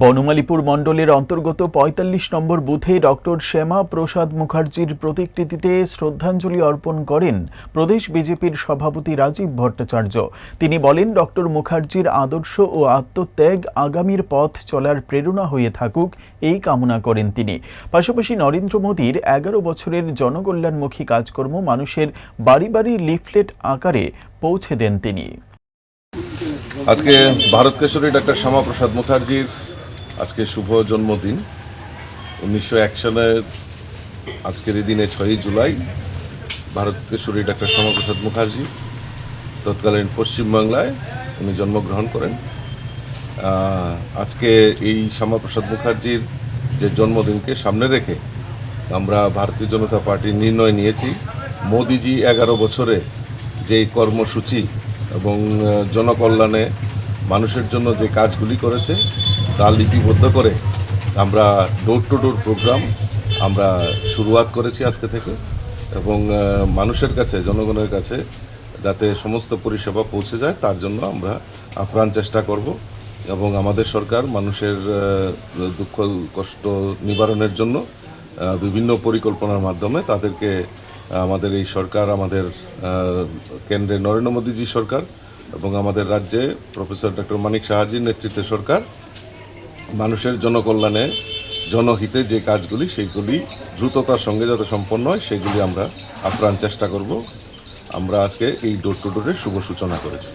বনমালীপুর মণ্ডলের অন্তর্গত পঁয়তাল্লিশ নম্বর বুথে ডক্টর শ্যামা প্রসাদ মুখার্জির প্রতিকৃতিতে শ্রদ্ধাঞ্জলি অর্পণ করেন প্রদেশ বিজেপির সভাপতি রাজীব ভট্টাচার্য। তিনি বলেন, ডক্টর মুখার্জির আদর্শ ও আত্মত্যাগ আগামীর পথ চলার প্রেরণা হয়ে থাকুক, এই কামনা করেন তিনি। পাশাপাশি নরেন্দ্র মোদীর এগারো বছরের জনকল্যাণমুখী কাজকর্ম মানুষের বাড়ি বাড়ি লিফলেট আকারে পৌঁছে দেন তিনি। আজকে ভারত কেশরী ডাক্তার শ্যামাপ্রসাদ মুখার্জির আজকে শুভ জন্মদিন। উনিশশো এক সালের আজকের এই দিনে ছয়ই জুলাই ভারত কেশরী ডাক্তার শ্যামাপ্রসাদ মুখার্জি, তৎকালীন পশ্চিমবাংলায় উনি জন্মগ্রহণ করেন। আজকে এই শ্যামাপ্রসাদ মুখার্জির যে জন্মদিনকে সামনে রেখে আমরা ভারতীয় জনতা পার্টির নির্ণয় নিয়েছি। মোদিজি এগারো বছরে যে কর্মসূচি এবং জনকল্যাণে মানুষের জন্য যে কাজগুলি করেছে তা লিপিবদ্ধ করে আমরা ডোর টু ডোর প্রোগ্রাম আমরা শুরুয়াত করেছি আজকে থেকে এবং মানুষের কাছে, জনগণের কাছে যাতে সমস্ত পরিষেবা পৌঁছে যায়, তার জন্য আমরা আপ্রাণ চেষ্টা করব এবং আমাদের সরকার মানুষের দুঃখ, কষ্ট নিবারণের জন্য বিভিন্ন পরিকল্পনার মাধ্যমে তাদেরকে আমাদের এই সরকার, আমাদের কেন্দ্রে নরেন্দ্র মোদীজি সরকার এবং আমাদের রাজ্যে প্রফেসর ডক্টর মানিক সাহাজির নেতৃত্বে সরকার মানুষের জনকল্যাণে, জনহিতে যে কাজগুলি, সেইগুলি দ্রুততার সঙ্গে যাতে সম্পন্ন হয় সেগুলি আমরা আপ্রাণ চেষ্টা করব। আমরা আজকে এই ডোর টু ডোরের শুভ সূচনা করেছি।